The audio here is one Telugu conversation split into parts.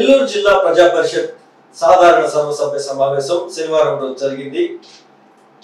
నెల్లూరు జిల్లా ప్రజా పరిషత్ సాధారణ సర్వసభ్య సమావేశం శనివారం రోజు జరిగింది.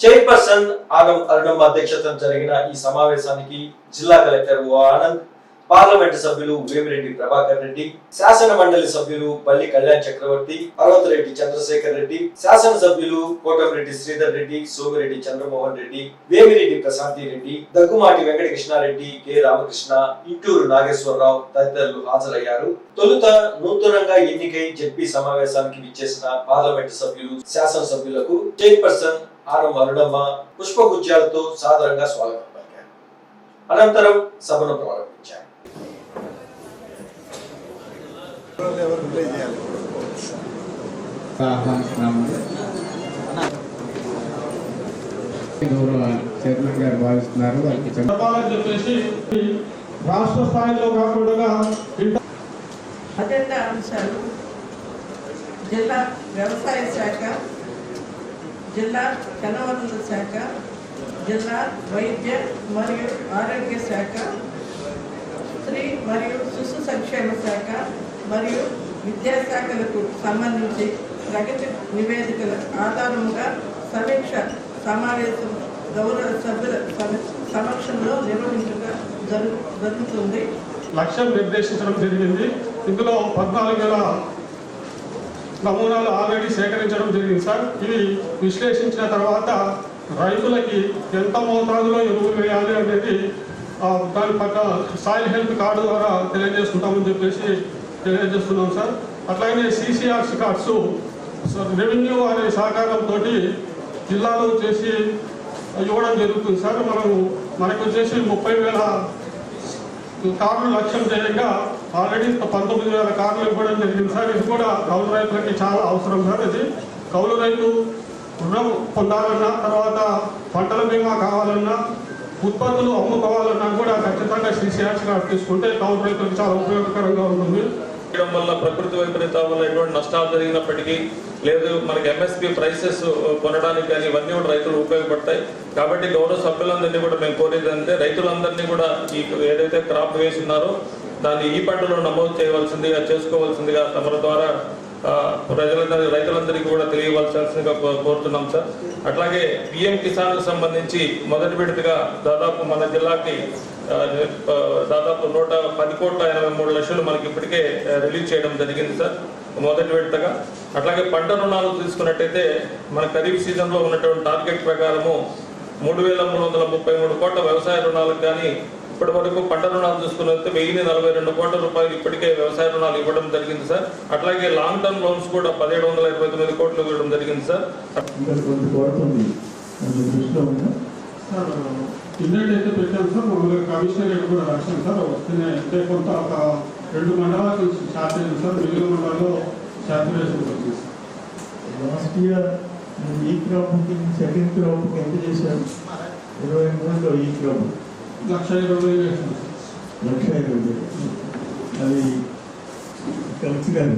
చైర్పర్సన్ ఆనం అరుణమ్మ అధ్యక్షతన జరిగిన ఈ సమావేశానికి జిల్లా కలెక్టర్ ఓ ఆనంద్ పార్లమెంటు సభ్యులు వేమిరెడ్డి ప్రభాకర్ రెడ్డి శాసన మండలి సభ్యులు పల్లి కళ్యాణ్ చక్రవర్తి పర్వతరెడ్డి చంద్రశేఖర్ రెడ్డి శాసన సభ్యులు కోటమిరెడ్డి శ్రీధర్ రెడ్డి సోమిరెడ్డి చంద్రమోహన్ రెడ్డి వేమిరెడ్డి ప్రశాంతి రెడ్డి దగ్గుమాటి వెంకట కృష్ణారెడ్డి కె రామకృష్ణ ఇంటూరు నాగేశ్వరరావు తదితరులు హాజరయ్యారు. తొలుత నూతనంగా ఎన్నికై జడ్పీ సమావేశానికి విచ్చేసిన పార్లమెంటు సభ్యులు శాసన సభ్యులకు చైర్పర్సన్ ఆనం అరుణమ్మ పుష్పగుజ్యాలతో సాదరంగా స్వాగతం పలికారు. అనంతరం సభను ప్రారంభించారు ఎవరు ప్లే చేయాలి? ఆహ్వానిస్తున్నాము గౌరవ చైర్మన్ గారు భావిస్తున్నారు. వారికి చెప్ప- చెప్పాలని చెప్పేసి రాష్ట్ర స్థాయిలో కాకుండా అజెండా అంశాలు? జిల్లా వ్యవసాయ శాఖ జిల్లా జనవనరుల శాఖ జిల్లా వైద్య మరియు ఆరోగ్య శాఖ స్త్రీ మరియు శిశు సంక్షేమ శాఖ మరియు విద్యాశాఖలకు సంబంధించి ప్రగతి నివేదికల ఆధారంగా సమీక్ష సమావేశం గౌరవ సభ్యుల సమ- సమక్షంలో నిర్వహించగా జరుగు జరుగుతుంది. లక్ష్యం నిర్దేశించడం జరిగింది. ఇందులో పద్నాలుగు వేల నమూనాలు ఆల్రెడీ సేకరించడం జరిగింది సార్. ఇవి విశ్లేషించిన తర్వాత రైతులకి ఎంత మోతాదులో ఎరువులు వేయాలి అనేది దాని పక్క సాయిల్ హెల్త్ కార్డు ద్వారా తెలియజేసుకుంటామని చెప్పేసి తెలియజేస్తున్నాం సార్. అట్లాగే సిసిఆర్సి కార్డ్స్ సార్ రెవెన్యూ అనే సహకారంతో జిల్లాలో చేసి ఇవ్వడం జరుగుతుంది సార్. మనం మనకు వచ్చేసి ముప్పై వేల కార్లు లక్ష్యం చేయంగా ఆల్రెడీ పంతొమ్మిది వేల కార్లు ఇవ్వడం జరిగింది సార్. ఇది కూడా కౌలు రైతులకి చాలా అవసరం సార్ ఇది. కౌలు రైతు రుణం పొందాలన్నా తర్వాత పంటల బీమా కావాలన్నా ఉత్పత్తులు అమ్ముకోవాలన్నా కూడా ఖచ్చితంగా సిసిఆర్స్ కార్డు తీసుకుంటే కౌలు రైతులకు చాలా ఉపయోగకరంగా ఉంటుంది. చేయడం వల్ల ప్రకృతి వైపరీత్యాల వల్ల ఎటువంటి నష్టాలు జరిగినప్పటికీ లేదు మనకి ఎంఎస్పి ప్రైసెస్ uh, కొనడానికి కానీ ఇవన్నీ కూడా రైతులు ఉపయోగపడతాయి. కాబట్టి గౌరవ సభ్యులందరినీ కూడా మేము కోరేది అంటే రైతులందరినీ కూడా ఈ ఏదైతే క్రాప్ వేస్తున్నారో దాన్ని ఈ పంటలో నమోదు చేయవలసిందిగా చేసుకోవాల్సిందిగా తమ ద్వారా ప్రజలందరి రైతులందరికీ కూడా తెలియవలసిందిగా కో- కోరుతున్నాం సార్. అట్లాగే పిఎం కిసాన్ సంబంధించి మొదటి విడతగా దాదాపు మన జిల్లాకి దాదాపు నూట పది కోట్ల ఎనభై మూడు లక్షలు మనకి ఇప్పటికే రిలీజ్ చేయడం జరిగింది సార్ మొదటి విడతగా. అట్లాగే పంట రుణాలు తీసుకున్నట్టయితే మన ఖరీఫ్ సీజన్లో ఉన్నటువంటి టార్గెట్ ప్రకారము మూడు వేల మూడు వందల ముప్పై మూడు కోట్ల వ్యవసాయ రుణాలకు కానీ ఇప్పటి వరకు పంట రుణాలు చూసుకున్నట్లయితే వెయ్యి నలభై రెండు కోట్ల రూపాయలు ఇప్పటికే వ్యవసాయ రుణాలు ఇవ్వడం జరిగింది సార్. అట్లాగే లాంగ్ టర్మ్ లోన్స్ కూడా పదిహేడు వందల ఇరవై తొమ్మిది కోట్లు ఇవ్వడం జరిగింది సార్ ఇండియన్ అయితే పెట్టాం సార్ మామూలుగా కమిషనరేట్ కూడా రాశాం సార్ వస్తున్నాయి. అంటే కొంత ఒక రెండు మండలాలకు శాతం సార్ మిగిలిన మండలాల్లో శాచురేషన్ వచ్చింది sir. Last year e crop second crop ఎంత చేశారు ఇరవై మూడులో ఈ క్రాప్ లక్ష ఇరవై. లక్ష ఇరవై. అది కలిసి కాదు.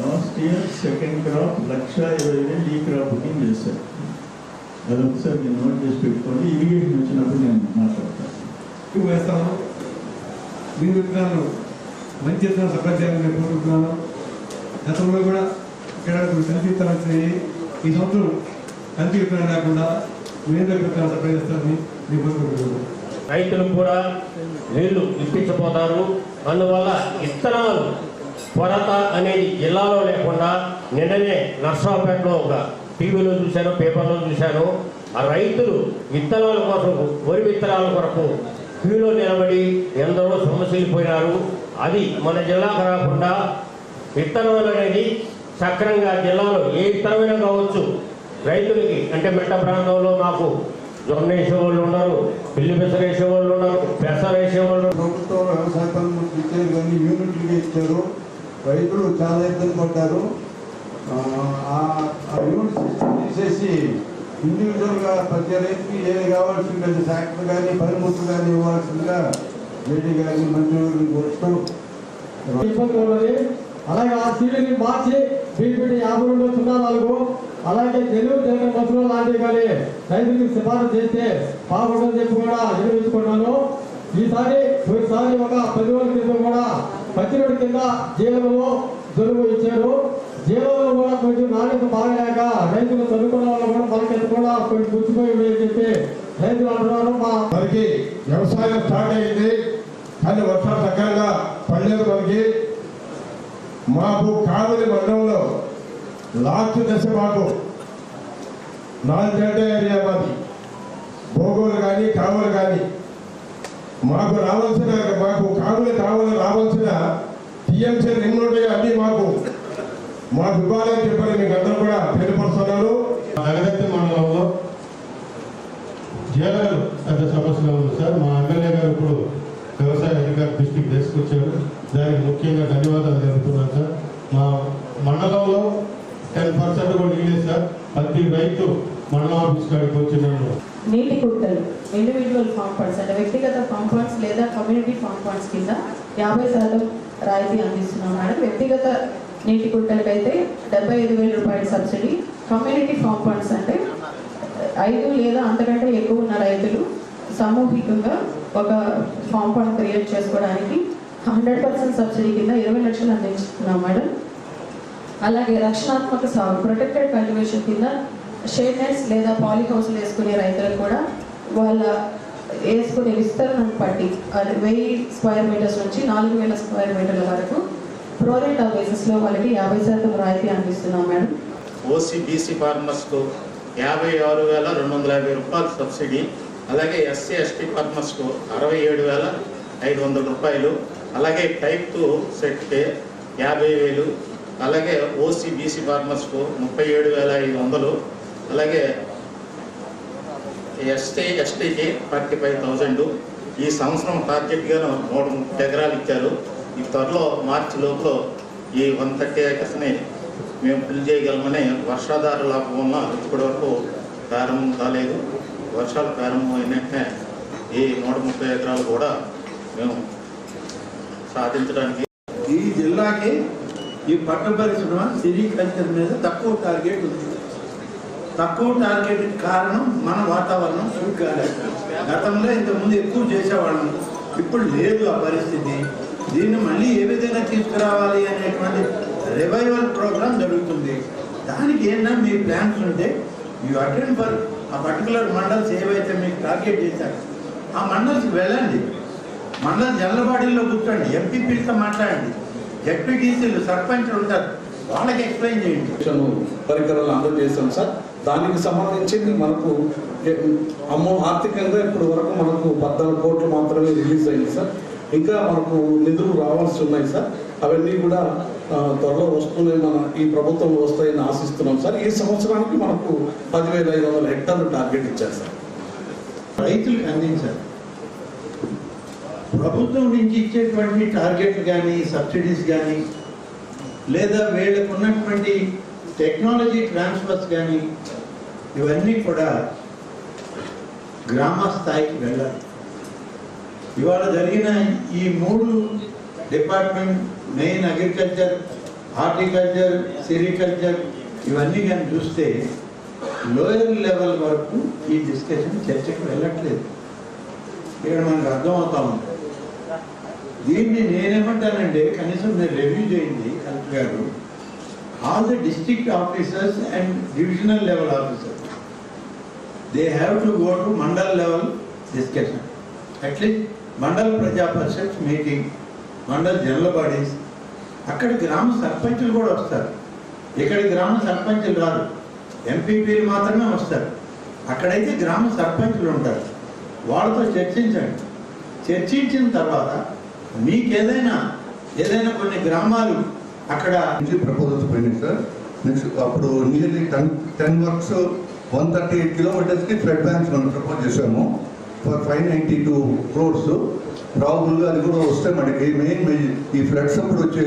Last year second crop lakh ఇరవై వేలు ఈ క్రాప్ కింద చేశారు అది ఒకసారి నేను నోట్ చేసి పెట్టుకోండి ఇరిగేషన్ వచ్చినప్పుడు నేను మాట్లాడతాను ఎక్కువ వేస్తాను. మీ విత్తనాలు మంచి విత్తనాలు సప్లై చేయాలని నేను కోరుకుంటున్నాను గతంలో కూడా ఇక్కడ కొన్ని కల్తీ విత్తనాలు వచ్చినాయి ఈ సంవత్సరం కల్తీ విత్తనాలు లేకుండా వేరే విత్తనాలు సప్లై చేస్తారని నేను కోరుకుంటున్నాను. రైతులు కూడా నీళ్ళు ఇప్పించబోతారు. అందువల్ల విత్తనాలు కొరత అనేది జిల్లాలో లేకుండా నిన్ననే నర్సాపేటలో ఒక టీవీలో చూశాను పేపర్లో చూశాను. ఆ రైతులు విత్తనాల కోసం వరి విత్తనాల కొరకు క్యూలో నిలబడి ఎందరో సమస్యలిపోయినారు అది మన జిల్లాకు రాకుండా విత్తనాలు అనేది సక్రంగా జిల్లాలో ఏ విత్తనమైనా కావచ్చు. రైతులకి అంటే మెట్ట ప్రాంతంలో మాకు జొన్న వేసే వాళ్ళు ఉన్నారు పిల్లి పెసర వేసే వాళ్ళు ఉన్నారు పెసర వేసే వాళ్ళు ప్రభుత్వం వ్యవసాయ పనులు ఇచ్చారు కానీ యూనిట్లుగా ఇచ్చారు రైతులు చాలా ఇబ్బంది పడ్డారు. ఆ, తీసేసి ఇండివిజువల్గా ప్రతి రైతుకి ఏది కావాల్సింది ట్రాక్టర్ కానీ పనిముట్లు కానీ ఇవ్వాల్సిందిగా రెడ్డి గారిని మంజూరు కోరుతూ అలాగే ఆ సీటుని మార్చి బీపీటీ యాభై రెండు సున్నా నాలుగు అలాగే తెలుగు జగన్ బస్సులో లాంటివి కానీ రైతులకు సిఫారసు చేస్తే బాగుంటుందని చెప్పి కూడా నిర్వహించుకున్నాను ఈసారి ఒకసారి ఒక పది రోజుల క్రితం కూడా పచ్చిరొడి కింద జీవనము జలుబు ఇచ్చారు. జీవంలో కూడా కొంచెం నాణ్యత బాగలేక రైతులు చదువుకున్న వాళ్ళు కూడా మనకి కూడా కొంచెం గుర్తుపోయి అని చెప్పి రైతులు అంటున్నారు. మా మనకి వ్యవసాయం స్టార్ట్ అయింది. కానీ వర్షాలు సకాలంగా పడలేదు మనకి. మాకు కావలి మండలంలో లాస్ట్ దశ మాకు నాలుగు ఏరియా మాది. భోగోలు కానీ కావలు కానీ. మాకు రావాల్సిన మాకు కావలి కావాలి రావాల్సిన టీఎంసీ ఎన్ని ఉంటాయో అన్నీ మాకు మాకు ఇవ్వాలని చెప్పని మీకు అందరూ కూడా తెలియపరుస్తున్నాను నగరత్తి మండలంలో జీలగలు పెద్ద సమస్యగా ఉంది సార్. మా ఎమ్మెల్యే గారు ఇప్పుడు వ్యవసాయ అధికారి దృష్టికి తీసుకొచ్చారు దానికి ముఖ్యంగా ధన్యవాదాలు తెలుపుతున్నాను సార్. మా మండలంలో టెన్ పర్సెంట్ కూడా ఇవ్వలేదు సార్. ప్రతి రైతు మండలం ఆఫీస్ కాడికి వచ్చి నన్ను నీటి కుట్టలు ఇండివిజువల్ ఫామ్ ఫండ్స్ అంటే వ్యక్తిగత ఫామ్ ఫండ్స్ లేదా కమ్యూనిటీ ఫామ్ ఫండ్స్ కింద యాభై శాతం రాయితీ అందిస్తున్నాం మేడం. వ్యక్తిగత నీటి కుట్టలకైతే డెబ్బై ఐదు వేల రూపాయల సబ్సిడీ. కమ్యూనిటీ ఫామ్ ఫండ్స్ అంటే ఐదు లేదా అంతకంటే ఎక్కువ ఉన్న రైతులు సామూహికంగా ఒక ఫామ్ ఫండ్ క్రియేట్ చేసుకోవడానికి హండ్రెడ్ పర్సెంట్ సబ్సిడీ కింద ఇరవై లక్షలు అందించుకున్నాం మేడం. అలాగే రక్షణాత్మక సాగు ప్రొటెక్టెడ్ కల్టివేషన్ కింద షేడ్ నెట్స్ లేదా పాలీ హౌస్లు వేసుకునే రైతులకు కూడా వాళ్ళ వేసుకునే విస్తరణను బట్టి అది వెయ్యి స్క్వేర్ మీటర్స్ నుంచి నాలుగు వేల స్క్వేర్ మీటర్ల వరకు ప్రోరేట్ బేసిస్లో వాళ్ళకి యాభై శాతం రాయితీ అందిస్తున్నాం మేడం. ఓసీ బీసీ ఫార్మర్స్కు యాభై ఆరు వేల రెండు వందల యాభై రూపాయలు సబ్సిడీ అలాగే ఎస్సీ ఎస్టీ ఫార్మర్స్కు అరవై ఏడు వేల ఐదు వందల రూపాయలు అలాగే టైప్ టూ సెట్కి యాభై వేలు అలాగే ఓసీ బీసీ ఫార్మర్స్కు ముప్పై ఏడు వేల ఐదు వందలు అలాగే ఎస్టీ ఎస్టీకి ఫార్టీ ఫైవ్ థౌజండ్. ఈ సంవత్సరం టార్గెట్గా నూట ముప్పై ఎకరాలు ఇచ్చారు. ఈ త్వరలో మార్చి లోపల ఈ వన్ థర్టీ ఏకర్స్ని మేము ఫిల్ చేయగలమని వర్షాధార లాభం వల్ల ఇప్పటి వరకు ప్రారంభం కాలేదు. వర్షాలు ప్రారంభం అయినట్టే ఈ నూట ముప్పై ఎకరాలు కూడా మేము సాధించడానికి ఈ జిల్లాకి ఈ పట్టు పరిశ్రమ సిరికల్చర్ మీద తక్కువ టార్గెట్ ఉంది. తక్కువ టార్గెట్ కారణం మన వాతావరణం సూట్ కాలేదు గతంలో ఇంతకుముందు ఎక్కువ చేసేవాళ్ళం. ఇప్పుడు లేదు ఆ పరిస్థితి. దీన్ని మళ్ళీ ఏ విధంగా తీసుకురావాలి అనేటువంటి రివైవల్ ప్రోగ్రామ్ జరుగుతుంది. దానికి ఏంటన్నా మీ ప్లాన్స్ ఉంటే యూ అటెండ్ ఫర్ ఆ పర్టికులర్ మండల్స్ ఏవైతే మీకు టార్గెట్ చేశారు ఆ మండల్స్కి వెళ్ళండి. మండల జల్లబాడీలో కూర్చోండి. ఎంపీపీలతో మాట్లాడండి. జడ్పీటీసీలు సర్పంచ్లు ఉంటారు. వాళ్ళకి ఎక్స్ప్లెయిన్ చేయండి. పరికరాలు అందజేస్తాం సార్. దానికి సంబంధించి మనకు అమ్మో ఆర్థికంగా ఇప్పటి వరకు మనకు పద్నాలుగు కోట్లు మాత్రమే రిలీజ్ అయింది సార్. ఇంకా మనకు నిధులు రావాల్సి ఉన్నాయి సార్. అవన్నీ కూడా త్వరలో వస్తున్నాయి. మన ఈ ప్రభుత్వం వస్తాయని ఆశిస్తున్నాం సార్. ఈ సంవత్సరానికి మనకు పదివేల ఐదు వందల హెక్టార్లు టార్గెట్ ఇచ్చారు సార్. రైతులకు అందించారు. ప్రభుత్వం నుంచి ఇచ్చేటువంటి టార్గెట్లు కానీ సబ్సిడీస్ కానీ లేదా వీళ్ళకు ఉన్నటువంటి టెక్నాలజీ ట్రాన్స్ఫర్స్ కానీ ఇవన్నీ కూడా గ్రామ స్థాయికి వెళ్ళాలి. ఇవాళ జరిగిన ఈ మూడు department main agriculture horticulture sericulture ఇవన్నీ కానీ చూస్తే లోయర్ లెవెల్ వరకు ఈ డిస్కషన్ చర్చకు వెళ్ళట్లేదు. ఇక్కడ మనకు అర్థమవుతా ఉంది. దీన్ని నేనేమంటానంటే కనీసం మీరు రివ్యూ చేయండి కలెక్టర్ గారు. All the district officers and divisional level officers they have to go to mandal level discussion at least mandal Praja Parishad meeting mandal general bodies. అక్కడ గ్రామ సర్పంచులు కూడా వస్తారు. ఇక్కడ గ్రామ సర్పంచులు రారు. ఎంపీపీలు మాత్రమే వస్తారు. అక్కడైతే గ్రామ సర్పంచులు ఉంటారు. వాళ్ళతో చర్చించండి. చర్చించిన తర్వాత మీకు ఏదైనా ఏదైనా కొన్ని గ్రామాలు అక్కడ నుంచి ప్రపోజల్స్ పోయినాయి సార్ నెక్స్ట్ అప్పుడు nearly ten ten works one thirty eight కిలోమీటర్స్కి flood banks మనం ప్రపోజ్ చేసాము for five ninety two crores ప్రాబుల్గా అది కూడా వస్తే మనకి మెయిన్ ఈ ఫ్లడ్స్ అప్పుడు వచ్చే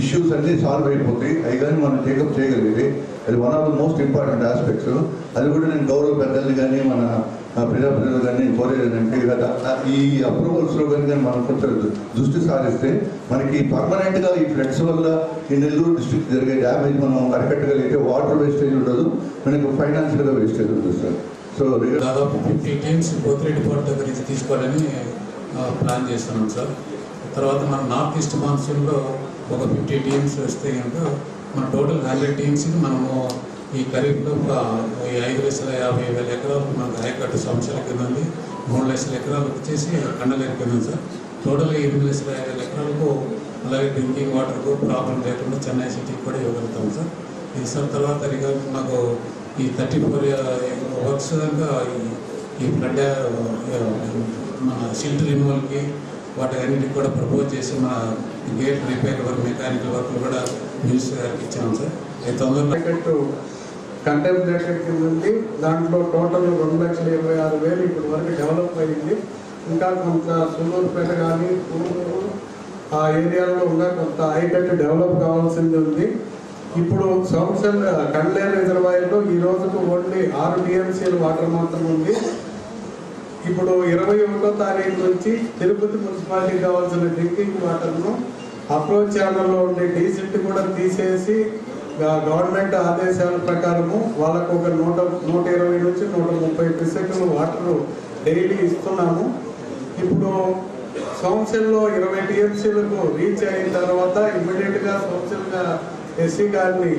ఇష్యూస్ అన్నీ సాల్వ్ అయిపోతాయి. అవి కానీ మనం టేకప్ చేయగలిగేది అది one of the most important aspects అది కూడా నేను గౌరవ పెద్దల్ని కానీ మన ప్రజాప్రతినిధులు కానీ కోరేది ఏంటంటే కదా ఈ అప్రూవల్స్లో కానీ కానీ మనం కొంచెం దృష్టి సారిస్తే మనకి పర్మనెంట్గా ఈ ఫ్లడ్స్ వల్ల ఈ నెల్లూరు డిస్ట్రిక్ట్ జరిగే డ్యామేజ్ మనం అరికట్టగలిగితే వాటర్ వేస్టేజ్ ఉండదు. మనకి ఫైనాన్షియల్గా వేస్టేజ్ ఉంటుంది సార్ సో దాదాపు ఫిఫ్టీ టీమ్స్ పోతిరెడ్డి పోర్ట్ దగ్గర నుంచి తీసుకోవాలని ప్లాన్ చేస్తున్నాం సార్. తర్వాత మన నార్త్ ఈస్ట్ మాన్సూన్లో ఒక ఫిఫ్టీ టీమ్స్ వస్తే కనుక మన టోటల్ హండ్రెడ్ టీమ్స్కి మనము ఈ ఖరీఫ్లో ఒక ఈ ఐదు లక్షల యాభై వేల ఎకరాలకు మనకు ఆయకట్టు సంవత్సరాల కింద ఉంది. మూడు లక్షల ఎకరాలకు వచ్చేసి కండలేరు కింద సార్. టోటల్గా ఎనిమిది లక్షల యాభై వేల ఎకరాలకు అలాగే డ్రింకింగ్ వాటర్కు ప్రాబ్లం లేకుండా చెన్నై సిటీకి కూడా ఇవ్వగలుగుతాం సార్. ఈ సార్ తర్వాత మాకు ఈ థర్టీ ఫోర్ వర్క్స్ దాకా ఈ- ఫ్లడ్ మన సిల్ట్ రిమూవల్కి వాటి అన్నిటికి కూడా ప్రపోజ్ చేసి మన gate repair work mechanical work కూడా మినిస్టర్ గారికి ఇచ్చాము సార్. ఈ తొందరగా కంటెంప్లేటెడ్ కింద ఉంది. దాంట్లో టోటల్ రెండు లక్షల ఇరవై ఆరు వేలు ఇప్పటి వరకు డెవలప్ అయింది. ఇంకా కొంత సూలూరుపేట కానీ ఆ ఏరియాలో ఇంకా కొంత హైటెక్ డెవలప్ కావాల్సింది ఉంది. ఇప్పుడు సంవత్సరం కండ్లేరు రిజర్వాయర్లో ఈ రోజుకు ఓన్లీ ఆరు టీఎంసీలు వాటర్ మాత్రం ఉంది. ఇప్పుడు ఇరవై ఒకటో తారీఖు నుంచి తిరుపతి మున్సిపాలిటీ కావాల్సిన డ్రింకింగ్ వాటర్ను అప్రోచ్ ఛానల్లో ఉండే డీజిల్ కూడా తీసేసి గవర్నమెంట్ ఆదేశాల ప్రకారము వాళ్ళకు ఒక నూట నూట ఇరవై నుంచి నూట ముప్పై పిసెకులు వాటర్ డైలీ ఇస్తున్నాము. ఇప్పుడు సంవత్సరంలో ఇరవై టీఎంసీలకు రీచ్ అయిన తర్వాత ఇమ్మీడియట్గా సంవత్సరంగా ఎస్సీ గారిని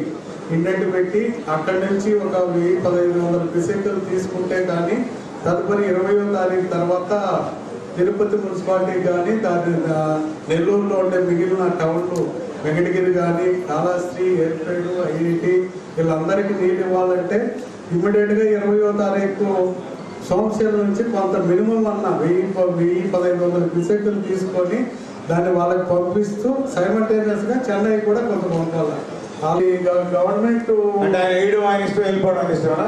ఇండెంట్ పెట్టి అక్కడి నుంచి ఒక వెయ్యి పదహైదు వందల పిసెక్కులు తీసుకుంటే కానీ తదుపరి ఇరవయో తారీఖు తర్వాత తిరుపతి మున్సిపాలిటీ కానీ దాని నెల్లూరులో ఉండే మిగిలిన టౌన్లు వెంకటగిరి కానీ కాళహస్తి ఏర్పేడు ఐఐటి వీళ్ళందరికీ నీళ్ళు ఇవ్వాలంటే ఇమ్మీడియట్గా ఇరవయో తారీఖు సంవత్సరం నుంచి కొంత మినిమం అన్న వెయ్యి ప- వెయ్యి పదహైదు వందల పిసెక్కులు తీసుకొని దాన్ని వాళ్ళకి పంపిస్తూ సైమల్టేనియస్గా చెన్నై కూడా కొంత పంపాలి అది గవర్నమెంట్ అంటే ఆయన వేయడం ఆయన ఇష్టం వెళ్ళిపోవడం ఇష్టమా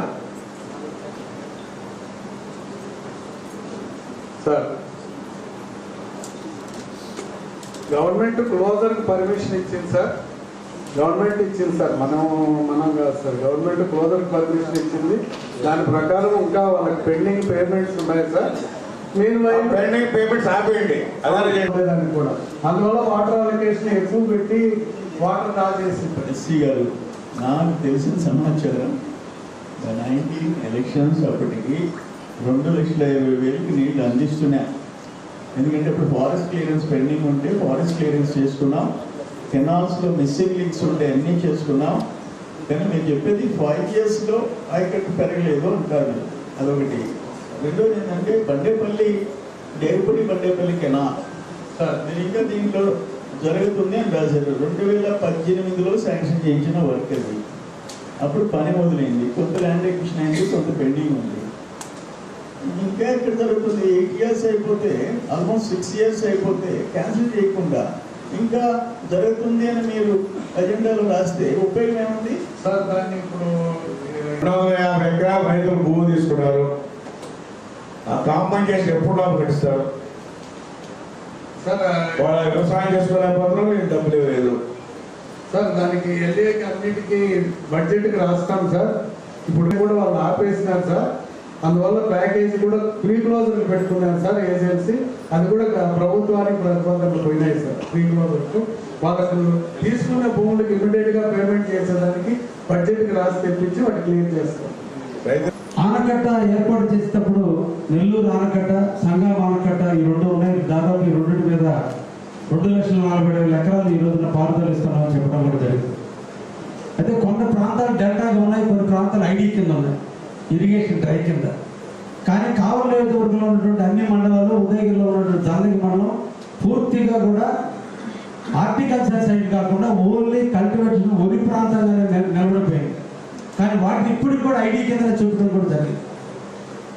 సార్ గవర్నమెంట్ క్లోజర్ పర్మిషన్ ఇచ్చింది సార్. గవర్నమెంట్ ఇచ్చింది సార్. మనం మనం కాదు సార్. గవర్నమెంట్ క్లోజర్ పర్మిషన్ ఇచ్చింది. దాని ప్రకారం ఇంకా వాళ్ళకి పెండింగ్ పేమెంట్స్ ఉన్నాయి సార్. మీరు పెండింగ్ పేమెంట్స్ ఆపేయండి. దానికి కూడా. అందువల్ల వాటర్ అలొకేషన్ ఎక్కువ పెట్టి వాటర్ డ్రా చేసి ఎస్సీ గారు నాకు తెలిసిన సమాచారం నైన్టీన్ ఎలక్షన్స్ అప్పటికి రెండు లక్షల ఇరవై వేలకి నీళ్ళు అందిస్తున్నా. ఎందుకంటే ఇప్పుడు ఫారెస్ట్ క్లియరెన్స్ పెండింగ్ ఉంటే ఫారెస్ట్ క్లియరెన్స్ చేసుకున్నాం. కెనాల్స్లో మిస్సింగ్ లింక్స్ ఉంటే అన్నీ చేసుకున్నాం. కానీ మీరు చెప్పేది ఫైవ్ ఇయర్స్లో ఆయకట్టు పెరగలేదు అంటారు. అదొకటి. రెండోది ఏంటంటే బండేపల్లి డేర్పల్లి బండేపల్లి కెనాల్ సార్ మీరు ఇంకా దీంట్లో జరుగుతుంది అని రాశారు రెండు వేల పద్దెనిమిదిలో శాంక్షన్ చేయించిన వర్క్ అది అప్పుడు పని మొదలైంది. కొంత ల్యాండ్ ఎక్విషన్ అయింది కొంత పెండింగ్ ఉంది. ఇంకా ఎక్కడ జరుగుతుంది ఎయిట్ ఇయర్స్ అయిపోతే ఆల్మోస్ట్ సిక్స్ ఇయర్స్ అయిపోతే క్యాన్సిల్ చేయకుండా. ఇంకా జరుగుతుంది అని మీరు అజెండాలో రాస్తే ఉపయోగం ఏముంది? సార్ దాన్ని ఇప్పుడు రెండు వందల యాభై ఎకరాలు రైతులు భూమి తీసుకున్నారు కాంపన్సేషన్ ఎప్పుడు కట్టిస్తారు? సార్ వాళ్ళ వ్యవసాయం చేసుకోలేకపోతున్నారు డబ్బులు లేదు. సార్ దానికి ఎల్ఏకి అన్నిటికీ బడ్జెట్కి రాస్తాం సార్. ఇప్పుడు కూడా వాళ్ళు ఆపేసినారు సార్. అందువల్ల ప్యాకేజీ కూడా ప్రీ క్లోజర్ పెట్టుకున్నాను సార్ ఏజెన్సీ. అది కూడా ప్రభుత్వానికి ప్రతిపాదనలు పోయినాయి సార్. ప్రీ క్లోజర్కు. వాళ్ళకు తీసుకున్న భూములకు ఇమీడియట్గా పేమెంట్ చేసేదానికి బడ్జెట్కి రాసి తెప్పించి వాటి క్లియర్ చేస్తాం. ఆనకట్ట ఏర్పాటు చేసేటప్పుడు నెల్లూరు ఆనకట్ట సంగం ఆనకట్ట ఈ రెండు ఉన్నాయి. దాదాపు ఈ రెండింటి మీద రెండు లక్షల నలభై వేల ఎకరాలు ఈ రోజున పారుదల చెప్పడం కూడా జరిగింది. అయితే కొన్ని ప్రాంతాలు డెల్టాగా ఉన్నాయి కొన్ని ప్రాంతాలు ఐడి కింద ఉన్నాయి ఇరిగేషన్ డ్రై కింద. కానీ కావలి నియోజకవర్గంలో ఉన్నటువంటి అన్ని మండలాలు ఉదయగిరిలో ఉన్నటువంటి జాలగి మండలం పూర్తిగా కూడా హార్టికల్చర్ సైడ్ కాకుండా ఓన్లీ కల్టివేషన్ ఒరి ప్రాంతంగానే నిలబడిపోయింది. కానీ వాటిని ఇప్పటికి కూడా ఐడి కింద చూపడం కూడా జరిగింది.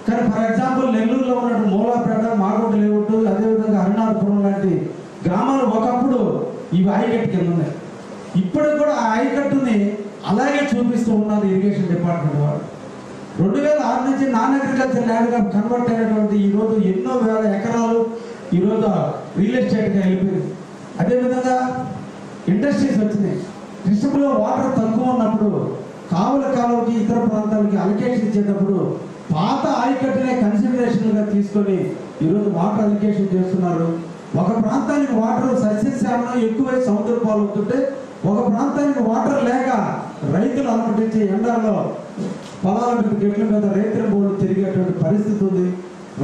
కానీ ఫర్ ఎగ్జాంపుల్ నెల్లూరులో ఉన్నట్టు మూలాపేట మాగుంట లేవుట్టు అదేవిధంగా అరుణాపురం లాంటి గ్రామాలు ఒకప్పుడు ఇవి ఆయకట్టు కింద ఉన్నాయి. ఇప్పటికి కూడా ఆ ఆయకట్టుని అలాగే చూపిస్తూ ఉన్నారు ఇరిగేషన్ డిపార్ట్మెంట్ వాళ్ళు. రెండు వేల ఆరు నుంచి నాన్ అగ్రికల్చర్ ల్యాండ్గా కన్వర్ట్ అయినటువంటి ఈ రోజు ఎన్నో వేల ఎకరాలు ఈరోజు రియల్ ఎస్టేట్గా వెళ్ళిపోయింది. అదేవిధంగా ఇండస్ట్రీస్ వచ్చినాయి. కృష్ణలో వాటర్ తక్కువ ఉన్నప్పుడు కావుల కాలువకి ఇతర ప్రాంతాలకి అలికేషన్ ఇచ్చేటప్పుడు పాత ఆయకట్టునే కన్సిడరేషన్గా తీసుకొని ఈరోజు వాటర్ అలికేషన్ చేస్తున్నారు. ఒక ప్రాంతానికి వాటర్ సస్యశ్యామలం ఎక్కువై సముద్ర పాలవుతుంటే ఒక ప్రాంతానికి వాటర్ లేక రైతులు అనుమతించే ఎండాల్లో పొలాల మీద గెట్ల మీద రైతుల బోర్డు తిరిగేటువంటి పరిస్థితి ఉంది.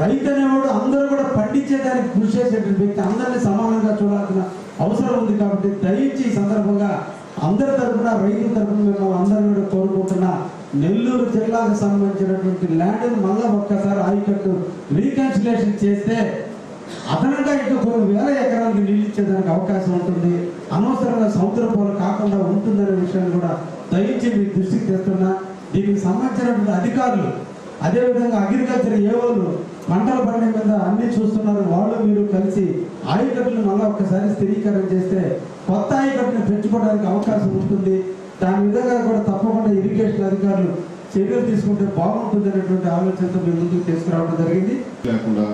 రైతు అనేవాడు అందరూ కూడా పండించేదానికి కృషి చేసేటువంటి వ్యక్తి అందరినీ సమానంగా చూడాల్సిన అవసరం ఉంది కాబట్టి దయించి ఈ సందర్భంగా అందరి తరఫున రైతు తరపున మేము అందరూ కూడా నెల్లూరు జిల్లాకు సంబంధించినటువంటి ల్యాండ్ మళ్ళా ఒక్కసారి ఆయకట్టు రీకన్సిలేషన్ చేస్తే అదనంగా ఇంకా కొన్ని వేల ఎకరాలకు నీళ్ళు ఇచ్చేదానికి అవకాశం ఉంటుంది. అనవసరంగా సముద్ర పోలు కాకుండా ఉంటుందనే విషయాన్ని కూడా దయచి మీ దృష్టికి తెస్తున్నా. దీనికి సంబంధించినటువంటి అధికారులు అదేవిధంగా అగ్రికల్చర్ ఏ వాళ్ళు పంటల పండే మీద అన్ని చూస్తున్నారు. వాళ్ళు మీరు కలిసి ఆయకట్టును మళ్ళీ ఒక్కసారి స్థిరీకరణ చేస్తే కొత్త ఆయకట్టును పెంచుకోవడానికి అవకాశం ఉంటుంది. దాని విధంగా కూడా తప్పకుండా ఇరిగేషన్ అధికారులు చర్యలు తీసుకుంటే బాగుంటుంది అనేటువంటి ఆలోచనతో మేము ముందుకు తీసుకురావడం జరిగింది. లేకుండా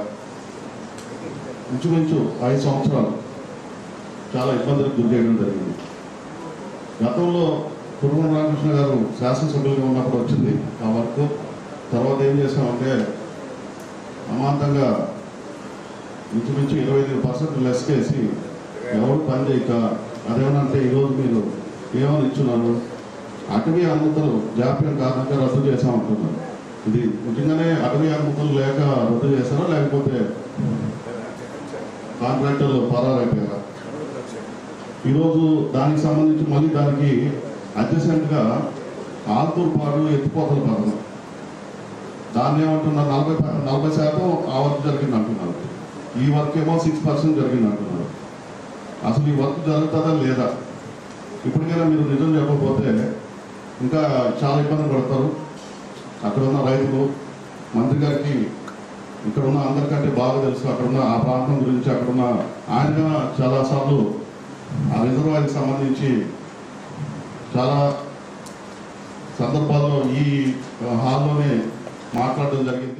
ఇంచుమించు ఐదు సంవత్సరాలు చాలా ఇబ్బందులకు గురి చేయడం జరిగింది. గతంలో కుటుంబ రామకృష్ణ గారు శాసనసభ్యులుగా ఉన్నప్పుడు వచ్చింది. ఆ వర్క్. తర్వాత ఏం చేసామంటే అమాంతంగా ఇంచుమించు ఇరవై ఐదు పర్సెంట్ లెస్ చేసి ఎవరు పని చేయక అదేమనంటే ఈరోజు మీరు ఏమని ఇచ్చున్నారు అటవీ అనుమతులు జాప్యం కారణంగా రద్దు చేశామంటున్నారు. ఇది నిజంగానే అటవీ అనుమతులు లేక రద్దు చేశారా? లేకపోతే కాంట్రాక్టర్లు పరారైపోయారా? ఈరోజు దానికి సంబంధించి మళ్ళీ దానికి అడ్జసెంట్గా ఆల్తూర్పాడు ఎత్తిపోతల పథకం దాన్ని ఏమంటున్నారు? నలభై నలభై శాతం ఆ వర్క్ జరిగింది అంటున్నారు. ఈ వర్క్ ఏమో సిక్స్ పర్సెంట్ జరిగింది అంటున్నారు. అసలు ఈ వర్క్ జరుగుతుందా లేదా? ఇప్పటికైనా మీరు నిజం చెప్పకపోతే ఇంకా చాలా ఇబ్బంది పడతారు. అక్కడ ఉన్న రైతులు మంత్రి గారికి ఇక్కడ ఉన్న అందరికంటే బాగా తెలుసు. అక్కడ ఉన్న ఆ ప్రాంతం గురించి అక్కడ ఉన్న ఆయన చాలాసార్లు ఆ రిజర్వాయర్కి సంబంధించి చాలా సందర్భాల్లో ఈ హాల్లోనే మాట్లాడడం జరిగింది.